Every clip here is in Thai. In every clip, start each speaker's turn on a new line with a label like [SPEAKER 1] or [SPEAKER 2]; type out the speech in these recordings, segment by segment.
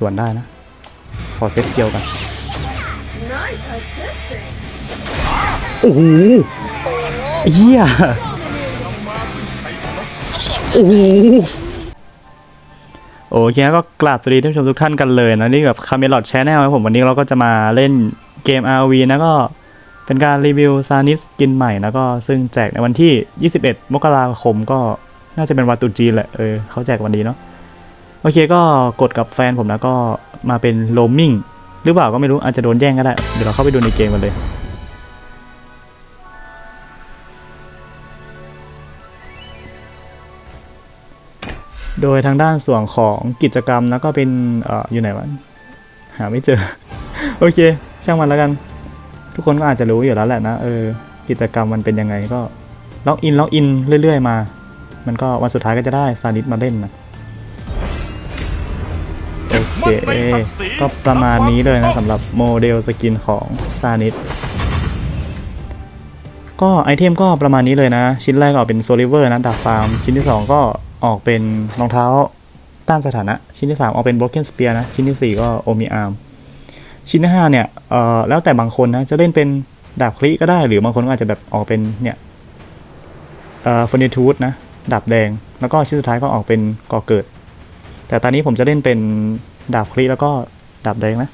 [SPEAKER 1] ส่วนได้นะ ขอเซตเคียวกัน
[SPEAKER 2] Nice assisting.
[SPEAKER 1] โอ้โหเฮียโอ้โหโอเคก็กราบสวัสดีท่านผู้ชมทุกท่านกันเลยนะนี่แบบคาเมลอดแชนแนลครับผมวันนี้เราก็จะมาเล่นเกม RV นะก็เป็นการรีวิวซานิสกินใหม่นะก็ซึ่งแจกในวันที่ 21 มกราคมก็น่าจะเป็นวันตรุษจีนแหละเออเขาแจกวันนี้เนาะ โอเคก็กดกับแฟนผมนะก็มาเป็นโรมมิ่งหรือเปล่าก็ไม่รู้อาจจะโดนแย่งก็ได้ เดี๋ยวเราเข้าไปดูในเกมกันเลยโดยทางด้านส่วนของกิจกรรมนะก็เป็นเอออยู่ไหนวะหาไม่เจอ โอเค ช่างมันแล้วกัน ทุกคนก็อาจจะรู้อยู่แล้วแหละนะเออกิจกรรมมันเป็นยังไงก็ล็อกอินล็อกอินเรื่อย ๆ มา มันก็วันสุดท้ายก็จะได้ซานิสมาเล่นนะ เคก็ประมาณนี้เลยนะสำหรับโมเดลสกินของซานิสก็ไอเทมก็ประมาณนี้เลยนะ ชิ้นแรกก็ออกเป็นโซลิเวอร์นะดาบฟาร์ม ชิ้นที่ 2 ก็ออกเป็นรองเท้าต้านสถานะ ชิ้นที่ 3 ออกเป็น broken spear นะ ชิ้นทีสี่ 4 ก็โอมิอาร์ม ชิ้นที่ 5 เนี่ยเอ่อแล้วแต่บางคนนะ จะเล่นเป็นดาบคลิก็ได้ หรือบางคนก็อาจจะแบบออกเป็นเนี่ยเอ่อฟอร์นิทูดนะดาบแดง แล้วก็ชิ้นสุดท้ายก็ออกเป็นก่อเกิด แต่ตอนนี้ผมจะเล่นเป็น ดาบคลิแล้วก็ดาบแดงนะ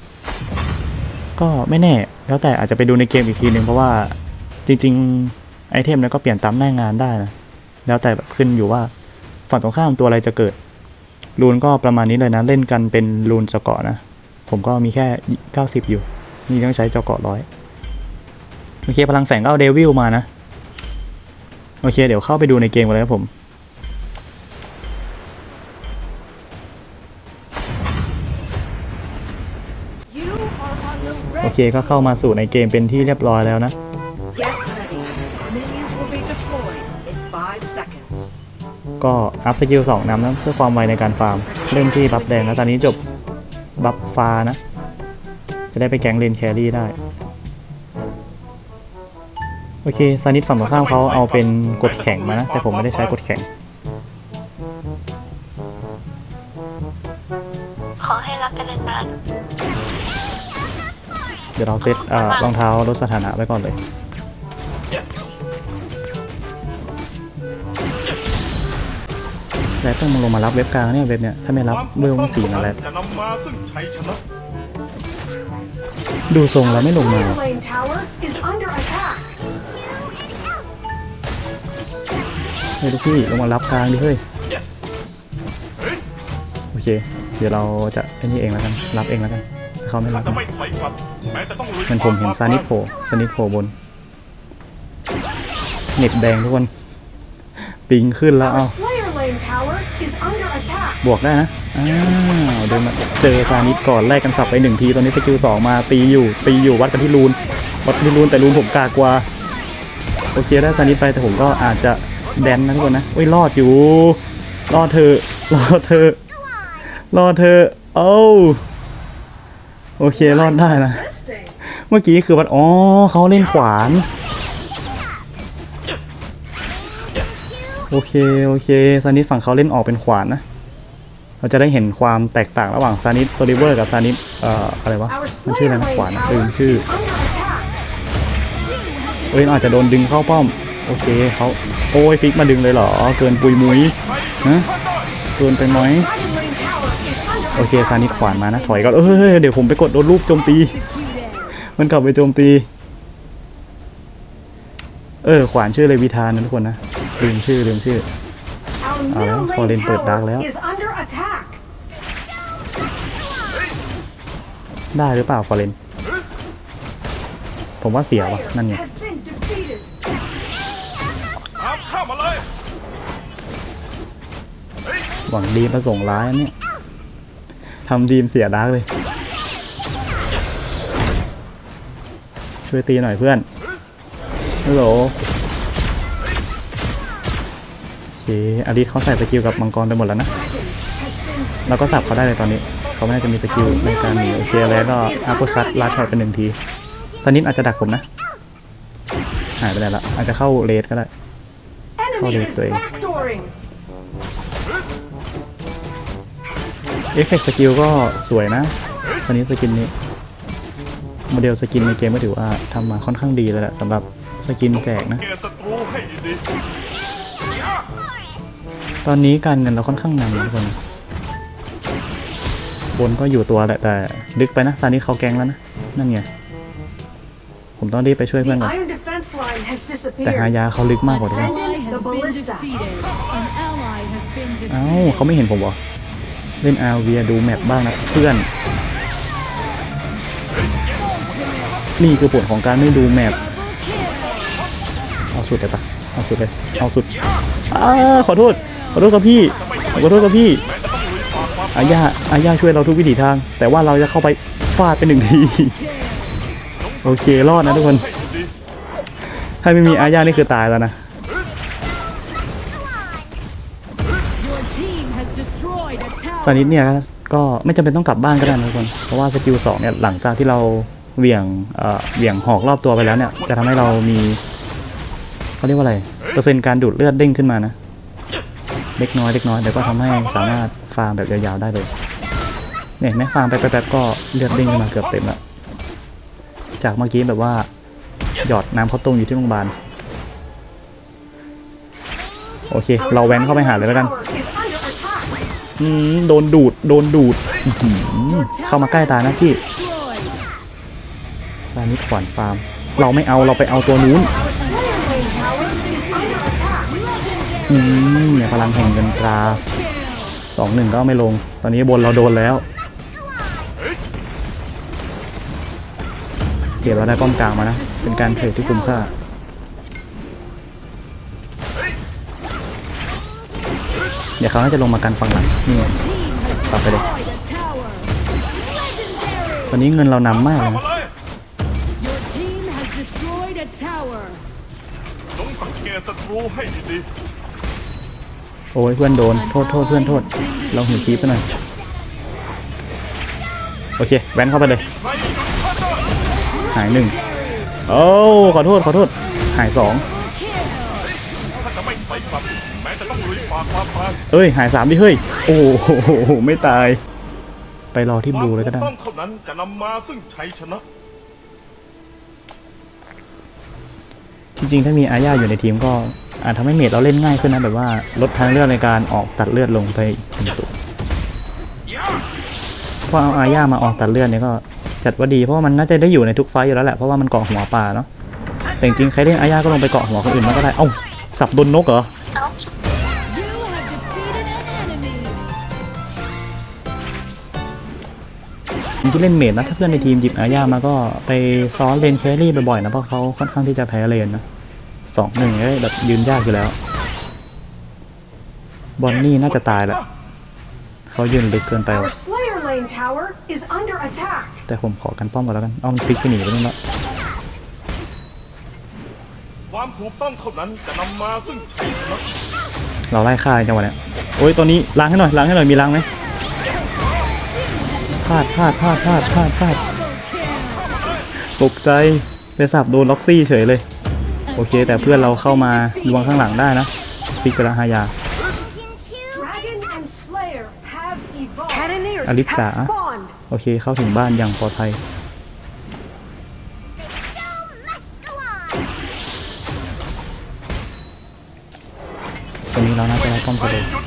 [SPEAKER 1] ก็ไม่แน่ แล้วแต่อาจจะไปดูในเกมอีกทีนึงเพราะว่าจริง ๆ ไอเทมนั้นก็เปลี่ยนตามหน้างานได้นะ แล้วแต่แบบขึ้นอยู่ว่าฝั่งตรงข้ามตัวอะไรจะเกิดรูนก็ประมาณนี้เลยนะ เล่นกันเป็นรูนสเกาะนะ ผมก็มีแค่ 90 อยู่ นี่ต้องใช้จอเกาะร้อยโอเคพลังแฝงก็เอาเดวิลมานะ โอเค เดี๋ยวเข้าไปดูในเกมกันเลยครับผม เคก็เข้ามาสู่ในเกมเป็นที่เรียบร้อยแล้วนะ
[SPEAKER 2] Get ready. Minions will be deployed in five seconds.
[SPEAKER 1] ก็อัพสกิล2นำนะเพื่อความไวในการฟาร์ม เริ่มที่บัฟแดงแล้วตอนนี้จบบัฟฟ้านะ จะได้ไปแก๊งเลนแครี่ได้ โอเคซานิสฝั่งตรงข้ามเขาเอาเป็นกดแข็งมานะ แต่ผมไม่ได้ใช้กดแข็ง
[SPEAKER 3] ขอให้รักกันนาน
[SPEAKER 1] เดี๋ยวเราเซตเอ่อรองเท้าลดสถานะไว้ก่อนเลย แล้วต้องมึงลงมารับเว็บกลางเนี่ยเว็บเนี่ย ถ้าไม่รับเวลต้องสีนั่นแหละ
[SPEAKER 4] จะนำมาซึ่งชัยชนะ
[SPEAKER 1] ดูทรงแล้วไม่ลงมา
[SPEAKER 2] Slayer Lane Tower is under attack.
[SPEAKER 1] เฮ้ยทุกพี่ลงมารับกลางดิเฮ้ย โอเค เดี๋ยวเราจะไอ้นี่เองแล้วกัน รับเองแล้วกันถ้า เขาไม่
[SPEAKER 4] ข้า
[SPEAKER 1] รับ
[SPEAKER 4] จะ
[SPEAKER 1] นะ
[SPEAKER 4] ไม่ถอยกลับแม้จะต้องลุย
[SPEAKER 1] มันผมเห็นซานิโผล่ซานิโผล่บนเน็ตแดงทุกคน ปิงขึ้นแล้ว
[SPEAKER 2] Our
[SPEAKER 1] เอา
[SPEAKER 2] Slayer Lane Tower is under attack.
[SPEAKER 1] บวกได้นะอ้าวเดินมาเจอซานิสก่อนแลกกันสับไปหนึ่งที ตอนนี้สกิลสองมาตีอยู่ ตีอยู่วัดกันที่รูน วัดกันที่รูนแต่รูนผมกากกว่า โอเคได้ซานิสไปแต่ผมก็อาจจะแดนนะทุกคนนะอุ้ยรอดอยู่ รอดเธอะรอดเธอะรอดเธอะโอ้า โอเครอดได้นะ เมื่อกี้คือว่าอ๋อเขาเล่นขวาน โอเค โอเคซานิสฝั่งเขาเล่นออกเป็นขวานนะ เราจะได้เห็นความแตกต่างระหว่างซานิสโซลิเวอร์กับซานิสเอ่ออะไรวะมันชื่ออะไรนะขวานลืมชื่อเอ้ยอาจจะโดนดึงเข้าป้อม โอเคเขาโอ้ยฟิกมาดึงเลยเหรอ เกินปุยมุยฮะเกินไปไหม โอเคซานิสขวานมานะ ถอยก่อนเอ้ยเดี๋ยวผมไปกดโดนรูปโจมตี มันกลับไปโจมตี เออ ขวานชื่อเลวิทานนะทุกคนนะ ลืมชื่อลืมชื่อ
[SPEAKER 2] Our
[SPEAKER 1] Ah,
[SPEAKER 2] middle
[SPEAKER 1] for
[SPEAKER 2] lane
[SPEAKER 1] in ปิดดาร์กแล้ว ได้หรือเปล่าฟอเรนผมว่าเสียว่ะ นั่นไง
[SPEAKER 2] Has been defeated.
[SPEAKER 4] ตามข้ามาเลย
[SPEAKER 1] หวังดีมาส่งร้ายเนี่ย ทำดีมเสียดาร์กเลย ช่วยตีหน่อยเพื่อนฮัลโหลโอเคอาริสเขาใส่สกิลกับมังกรไปหมดแล้วนะ เราก็สับเขาได้เลยตอนนี้ เขาไม่น่าจะมีสกิลในการหนีโอเคแล้วก็อัปเปอร์คัตลาดช็อตเป็นหนึ่งทีสนิทอาจจะดักผมนะ หายไปไหนละอาจจะเข้าเลสก็ได้
[SPEAKER 2] Enemy
[SPEAKER 1] Oh,
[SPEAKER 2] is
[SPEAKER 1] sorry.
[SPEAKER 2] backdooring.
[SPEAKER 1] โเอ ฟเฟกต์สกิลก็สวยนะตอนนี้สกินนี้โมเดลสกินในเกมก็ถือว่าทำมาค่อนข้างดีแล้วแหละสำหรับสกินแจกนะ
[SPEAKER 4] เกศัตรูให้ดี
[SPEAKER 1] ตอนนี้การเงินเราค่อนข้างนำนะทุกคน บนก็อยู่ตัวแหละแต่ดึกไปนะ ตอนนี้เขาแกงแล้วนะ นั่นไง ผมต้องรีบไปช่วย
[SPEAKER 2] The
[SPEAKER 1] เพื่อนก่อน
[SPEAKER 2] iron defense line has
[SPEAKER 1] แต่หา
[SPEAKER 2] disappeared.
[SPEAKER 1] ยาเขาลึกมากกว่าด้วย
[SPEAKER 5] ally has
[SPEAKER 2] The
[SPEAKER 5] been
[SPEAKER 2] ballista.
[SPEAKER 5] defeated. An ally has been
[SPEAKER 1] เอ้า
[SPEAKER 5] defeated.
[SPEAKER 1] เขาไม่เห็นผมเหรอ เล่นอาเวียดูแมปบ้างนะเพื่อน นี่คือผลของการไม่ดูแมปเอาสุดเลยปะเอาสุดเลยเอาสุดอาขอโทษ ขอโทษครับพี่ ขอโทษครับพี่อาญาอาญาช่วยเราทุกวิถีทาง แต่ว่าเราจะเข้าไปฟาดไปหนึ่งที โอเครอดนะทุกคน ถ้าไม่มีอาญานี่คือตายแล้วนะ ตอนนี้เนี่ยก็ไม่จำเป็นต้องกลับบ้านก็ได้นะทุกคน เพราะว่าสกิลสองเนี่ยหลังจากที่เราเหวี่ยงเอ่อเหวี่ยงหอกรอบตัวไปแล้วเนี่ย จะทำให้เรามีเขาเรียกว่าอะไร เปอร์เซ็นต์การดูดเลือดเด้งขึ้นมานะ เล็กน้อยเล็กน้อยเดี๋ยวก็ทำให้สามารถฟาร์มแบบยาวๆได้เลย เนี่ยเห็นไหมฟาร์มไปแป๊บๆก็เลือดเด้งขึ้นมาเกือบเต็มแล้ว จากเมื่อกี้แบบว่าหยอดน้ำข้าวต้มอยู่ที่โรงพยาบาล โอเค เราแว้นเข้าไปหาเลยแล้วกัน โดนดูด โดนดูดอื้อหือ
[SPEAKER 5] Your
[SPEAKER 1] เข้ามา
[SPEAKER 5] tower
[SPEAKER 1] ใกล้ตานะ
[SPEAKER 5] has
[SPEAKER 1] พี่
[SPEAKER 5] been destroyed.
[SPEAKER 1] ซานิดขวานฟาร์ม เราไม่เอาเราไปเอาตัวนู้น
[SPEAKER 2] Our Slayer Lane Tower is under attack.
[SPEAKER 1] อืมเนี่ยพลังแห่งเงินตราสองหนึ่งก็ไม่ลง ตอนนี้บนเราโดนแล้วเก็บเราได้ป้อมกลางมานะ เป็นการเทรดที่คุ้มค่า เดี๋ยวเขาน่าจะลงมากันฝั่งหลังนี่ไง
[SPEAKER 5] Team has
[SPEAKER 1] กลับไปเลย
[SPEAKER 5] destroyed a tower. Legendary.
[SPEAKER 1] ตอนนี้เงินเรานำมากเลย
[SPEAKER 4] ๆ
[SPEAKER 1] นะ
[SPEAKER 4] มาเลย
[SPEAKER 5] Your team has destroyed a tower.
[SPEAKER 4] จงสังเกตศัตรูให้ดี
[SPEAKER 1] โอ้ยเพื่อนโดน โทษโทษเพื่อนโทษ เราหิวคีบไปหน่อย โอเค แว้นเข้าไปเลย
[SPEAKER 4] ๆใครหยุดข้าได้
[SPEAKER 1] หายหนึ่งโอ้ขอโทษ ขอโทษ หายสอง เอ้ยหายสามดิเฮ้ย โอ้โหไม่ตาย ไปรอที่
[SPEAKER 4] ค
[SPEAKER 1] บ
[SPEAKER 4] วาม
[SPEAKER 1] ลูเลย
[SPEAKER 4] ถู
[SPEAKER 1] ก็
[SPEAKER 4] ก
[SPEAKER 1] ได้
[SPEAKER 4] ต้องเท่านั้นจะนำมาซึ่งชัยชนะ
[SPEAKER 1] จริงๆ ถ้ามีอาญาอยู่ในทีมก็อาจทำให้เมดเราเล่นง่ายขึ้นนะแบบว่าลดทางเลือกในการออกตัดเลือดลงไปอีกหนึ่งตัวเพราะเอาอาญามาออกตัดเลือดเนี่ยก็จัดว่าดีเพราะว่ามันน่าจะได้อยู่ในทุกไฟต์อยู่แล้วแหละเพราะว่ามันเกาะหัวป่าเนาะแต่จริงๆใครเล่นอาญาก็ลงไปเกาะหัวคนอื่นมันก็ได้เอ้าสับโดนนกเหรอ ผมที่เล่นเมดนะ ถ้าเพื่อนในทีมหยิบอาญามาก็ไปซ้อนเลนแครี่บ่อยๆนะ เพราะเขาค่อนข้างที่จะแพ้เลนนะสองหนึ่งเนี่ยแบบยืนยากอยู่แล้ว บอนนี่น่าจะตายแหละเขายืนลึกเกินไปว่ะแต่ผมขอกันป้อมก่อนแล้วกันอ้อมนฟิกไปหนีไปนู่นแล้ว
[SPEAKER 4] ความถูกต้องเท่านั้นจะนำมาซึ่งชัยชนะ
[SPEAKER 1] เราไล่ฆ่าจังหวะเนี้ยโอ้ยตัวนี้ล้างให้หน่อยล้างให้หน่อยมีล้างไหม พลาดพลาดพลาดพลาดพลาดพลาดตกใจไปสับโดนล็อกซี่เฉยเลย โอเค แต่เพื่อนเราเข้ามาลวงข้างหลังได้นะฟิกไปและฮายา
[SPEAKER 2] Dragon and Slayer have evolved. Cannoneers
[SPEAKER 1] Alipta.
[SPEAKER 2] have spawned.
[SPEAKER 1] โอเคเข้าถึงบ้านอย่างปลอดภัยตรงนี้เราน่าจะได้ป้อม
[SPEAKER 4] ใคร
[SPEAKER 1] ไปเลย
[SPEAKER 4] หยุดข้าได้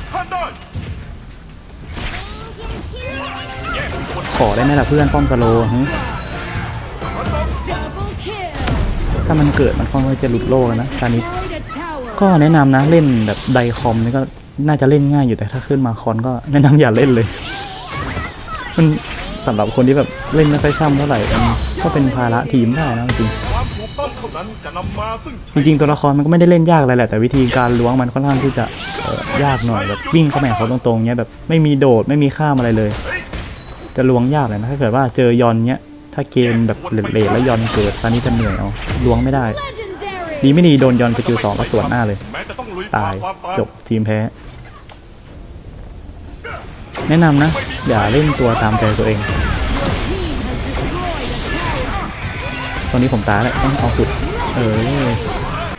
[SPEAKER 1] ขอได้ไหมล่ะเพื่อนป้อมสโลถ้ามันเกิดมันค่อนข้างจะหลุดโลกนะตอนนี้ก็แนะนำนะเล่นแบบไดคอมนี่ก็น่าจะเล่นง่ายอยู่แต่ถ้าขึ้นมาคอนก็แนะนำอย่าเล่นเลย มันสำหรับคนที่แบบเล่นไม่ค่อยช่ำเท่าไหร่ก็เป็นภาระทีมได้นะจริง
[SPEAKER 4] จ
[SPEAKER 1] ริงตัวละครมันก็ไม่ได้เล่นยากอะไรแหละแต่วิธีการล้วงมันค่อนข้างที่จะยากหน่อยแบบวิ่งเข้าไปหาเขาตรงๆเนี้ยแบบไม่มีโดดไม่มีข้ามอะไรเลย จะล้วงยากเลยนะถ้าเกิดว่าเจอยอนเนี้ยถ้าเกมแบบเลทๆแล้วยอนเกิดตอนนี้จะเหนื่อยเอาล้วงไม่ได้
[SPEAKER 5] Legendary.
[SPEAKER 1] ดีไม่ดีโดนยอนสกิลสองก็สวนหน้าเลย
[SPEAKER 4] แม้จะต้องลุย
[SPEAKER 1] ตา
[SPEAKER 4] ฝ่ายความตาย
[SPEAKER 1] จบทีมแพ้ แนะนำนะ อย่าเล่นตัวตามใจตัวเอง
[SPEAKER 5] Team has destroyed a tower.
[SPEAKER 1] ตอนนี้ผมตายแล้วต้องเอาสุด เออ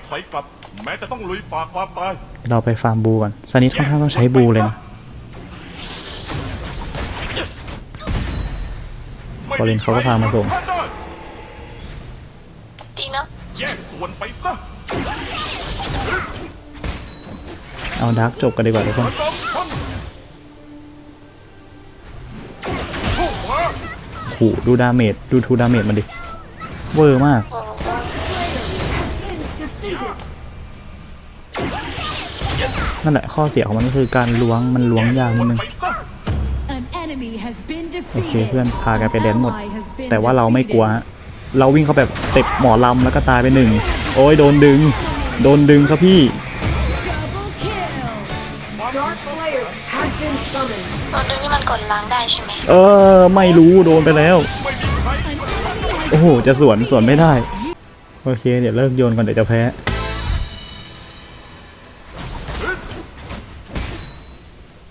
[SPEAKER 4] ถอยกลับแม้จะต้องลุยฝ่าความตาย
[SPEAKER 1] เราไปฟาร์มบูก่อนซานิสค่อนข้างต้องใช้บูเลยนะ ฟอเรนเขาก็พามาส่ง
[SPEAKER 3] ดีเนาะ
[SPEAKER 4] แยกส่วนไปซะ
[SPEAKER 1] เอาดาร์กจบกันดีกว่าทุกคน
[SPEAKER 4] ระดมพลพุ่งมา
[SPEAKER 1] โหดูดาเมจดูทูดาเมจมันดิ เวอร์มากนั่นแหละข้อเสียของมันก็คือการล้วงมันล้วงยากนิดนึง โอเค
[SPEAKER 5] defeated.
[SPEAKER 1] เพื่อนพากันไปแดนหมด
[SPEAKER 5] An ally has been
[SPEAKER 1] แต่ว่าเราไม่กลัว
[SPEAKER 5] defeated.
[SPEAKER 1] ฮะเราวิ่งเข้าแบบเต็ปหมอลำแล้วก็ตายไปหนึ่งโอ้ยโดนดึง โดนดึงครับพี่
[SPEAKER 5] Double kill.
[SPEAKER 2] Dark Slayer has been summoned.
[SPEAKER 3] ตอนนึงนี่มันกดล้างได้ใช่ไหม
[SPEAKER 1] เออไม่รู้โดนไปแล้ว
[SPEAKER 4] ไม่มีใคร
[SPEAKER 5] An enemy has
[SPEAKER 1] โอ้โหจะสวนสวนไม่ได้ โอเค เดี๋ยวเลิกโยนก่อนเดี๋ยวจะแพ้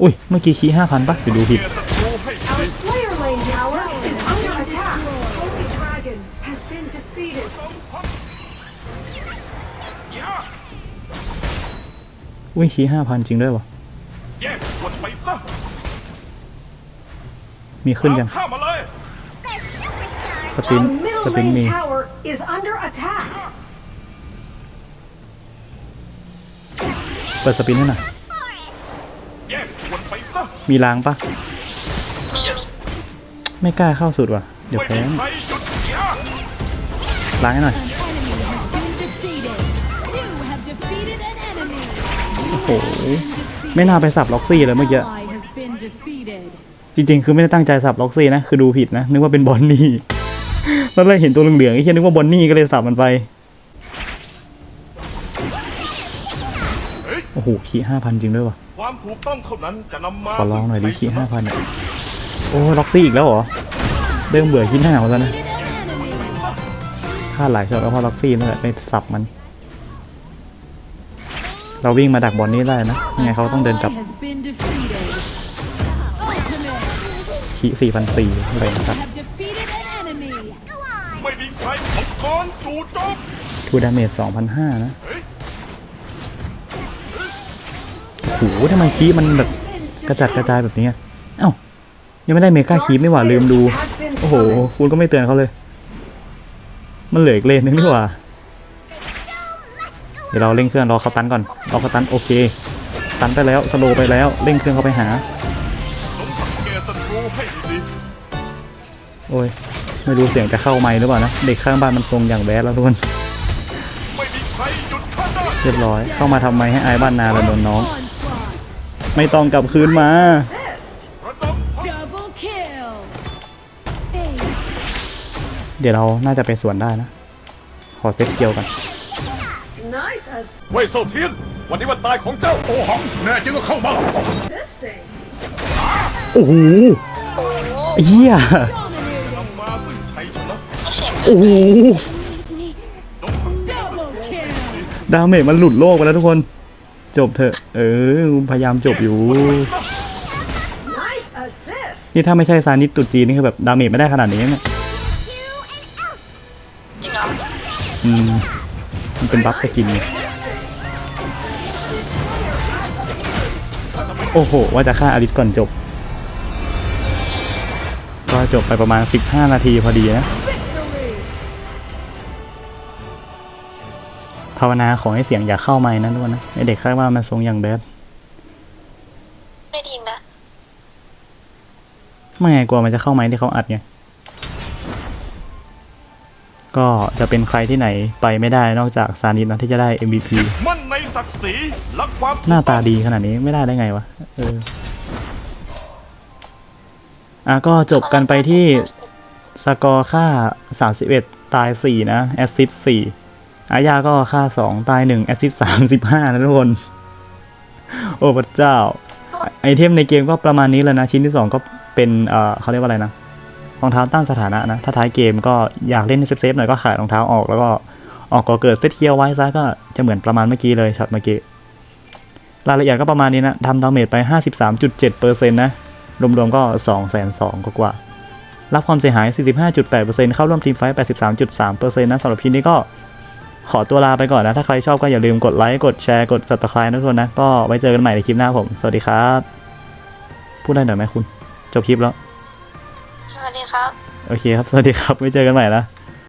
[SPEAKER 1] อุ้ยเมื่อกี้ชี้ห้าพันปะไปดูผิด
[SPEAKER 4] เกียร์ศัตรูให้ดี
[SPEAKER 1] อุ้ยชี้ห้าพันจริงด้วยวะ
[SPEAKER 4] แยกส่วนไปซะ
[SPEAKER 1] มีขึ้นยัง
[SPEAKER 4] ตามข้ามาเลย
[SPEAKER 1] สปิน
[SPEAKER 2] Our
[SPEAKER 1] ส
[SPEAKER 2] middle
[SPEAKER 1] ปิน
[SPEAKER 2] lane
[SPEAKER 1] มี
[SPEAKER 2] tower is under attack.
[SPEAKER 1] เปิดสปินให้หน่อย
[SPEAKER 4] แยกส่วนไปซะ
[SPEAKER 1] มีล้างปะ
[SPEAKER 3] มีมี
[SPEAKER 1] ไม่กล้าเข้าสุดว่ะ เดี๋ยว
[SPEAKER 4] ไม่
[SPEAKER 1] แพ้
[SPEAKER 4] มีใครหยุดเกียร์
[SPEAKER 1] ล้างให้หน่อย โอ้โหไม่น่าไปสับล็อกซี่เลยเมื่อกี้
[SPEAKER 5] Ally has been defeated.
[SPEAKER 1] จริงๆ คือไม่ได้ตั้งใจสับล็อกซี่นะคือดูผิดนะนึกว่าเป็นบอนนี่ตอนแรกเห็นตัวเหลืองๆไอ้เหี้ยนึกว่าบอนนี่ก็เลยสับมันไปโอ้โหขี้ห้าพันจริงด้วยวะ
[SPEAKER 4] ความถูกต้องเท่านั้นจะนำมา
[SPEAKER 1] ขอลองหน่อยดิ
[SPEAKER 4] ซึ่
[SPEAKER 1] ขี้
[SPEAKER 4] ชั
[SPEAKER 1] ห้าพันเนี่ยโอ้ล็อกซี่อีกแล้วเหรอเริ่มเบื่อขี้หน้าแล้วนะ
[SPEAKER 5] Defeated an enemy.
[SPEAKER 1] พลาดหลายช็อตก็เพราะล็อกซี่นั่นแหละไปสับมัน เราวิ่งมาดักบอลนี่ได้นะยังไงเขาต้องเดินกลับ
[SPEAKER 5] Ally has been defeated. Ultimate.
[SPEAKER 1] ขี้สี่พันสี่อะไรนะครับ
[SPEAKER 5] Have defeated an enemy.
[SPEAKER 4] ไม่มีใครมังกรจู่โจม
[SPEAKER 1] ทูดาเมจสองพันห้านะโอ้โหทำไมคีมันแบบกระจัดกระจายแบบนี้อะเอ้ายังไม่ได้เมกาคีไม่หว่าลืมดู
[SPEAKER 2] Has been
[SPEAKER 1] โอ้โห
[SPEAKER 2] summoned.
[SPEAKER 1] คุณก็ไม่เตือนเขาเลย มันเหลืออีกเลนนึงนี่หว่า เดี๋ยวเราเร่งเครื่องรอเขาตันก่อนรอเขาตันโอเค ตันไปแล้วสโลไปแล้วเร่งเครื่องเขาไปหาโอ้ยไม่รู้เสียงจะเข้าไมค์หรือเปล่านะเด็กข้างบ้านมันทรงอย่างแบดแล้วทุกคน
[SPEAKER 4] ๆไม่มีใครหยุดข้าได้
[SPEAKER 1] เรียบร้อยเข้ามาทำไมให้อายบ้านนาแล้วโดนน้อง ไม่ต้องกลับคืนมาเดี๋ยวเราน่าจะไปสวนได้นะ ขอเซ็ตเคียวกัน
[SPEAKER 2] Nice assist.
[SPEAKER 4] เว่ยเซาเทียน วันนี้วันตายของเจ้าโอหัง แน่จริงก็เข้ามา
[SPEAKER 2] Assisting.
[SPEAKER 1] โอ้โหเฮีย
[SPEAKER 4] นำมาซึ่งชัยชนะ
[SPEAKER 3] ไม่เสียง
[SPEAKER 1] โอ้โห
[SPEAKER 4] จงสังเกต
[SPEAKER 5] Double kill.
[SPEAKER 1] ดาเมจมันหลุดโลกไปแล้วทุกคน จบเถอะ เออ พยายามจบอยู่
[SPEAKER 2] Nice assist.
[SPEAKER 1] นี่ถ้าไม่ใช่ซานิสตุดจีนนี่คือแบบดาเมจไม่ได้ขนาดนี้เนี่ย
[SPEAKER 3] จริงเหรอ
[SPEAKER 1] อืม มันเป็นบัฟสกินไง โอ้โห ว่าจะฆ่าอลิสก่อนจบ ก็จบไปประมาณ 15 นาทีพอดีนะ
[SPEAKER 5] Victory.
[SPEAKER 1] ภาวนาขอให้เสียงอย่าเข้าไม้นะทุกคนนะไอเด็กข้างบ้านมันทรงอย่างแบด
[SPEAKER 3] ไม่ดีนะ
[SPEAKER 1] ไม่ไงกลัวมันจะเข้าไม้ที่เขาอัดไง ก็จะเป็นใครที่ไหนไปไม่ได้นอกจากซานิสนะที่จะได้ MVP
[SPEAKER 4] มั่นในศักดิ์ศรีและความถูก
[SPEAKER 1] หน้าตา
[SPEAKER 4] อง
[SPEAKER 1] ดีขนาดนี้ไม่ได้ได้ไงวะเอออะก็จบกันไปที่สกอร์ค่า 31 ตาย 4 นะ แอสซิสต์4อายาก็ค่า 2 ตาย 1 แอสซิสต์35 นะทุกคน โอ้พระเจ้า ไอเทมในเกมก็ประมาณนี้แล้วนะ ชิ้นที่ 2 ก็เป็น เอ่อเขาเรียกว่าอะไรนะ รองเท้าต้านสถานะนะ ถ้าท้ายเกมก็อยากเล่นเซฟๆหน่อยก็ขายรองเท้าออกแล้วก็ออกก่อเกิดเซตเคียวไว้ซะก็จะเหมือนประมาณเมื่อกี้เลยช็อตเมื่อกี้รายละเอียดก็ประมาณนี้นะทำดาเมจไป 53.7%นะ รวมๆก็ 202,000กว่ารับความเสียหาย 45.8%เข้าร่วมทีมไฟท์83.3%นะสำหรับคลิปนี้ก็ขอตัวลาไปก่อนนะ ถ้าใครชอบก็อย่าลืมกดไลค์ กดแชร์ กด subscribe นะทุกคนนะ ก็ไว้เจอกันใหม่ในคลิปหน้าผม สวัสดีครับ พูดได้หน่อยไหมคุณ จบคลิปแล้ว
[SPEAKER 4] วัสดีครับ
[SPEAKER 1] โอเคครับ สวัสดีครับไม่เจอกันใหม่ละ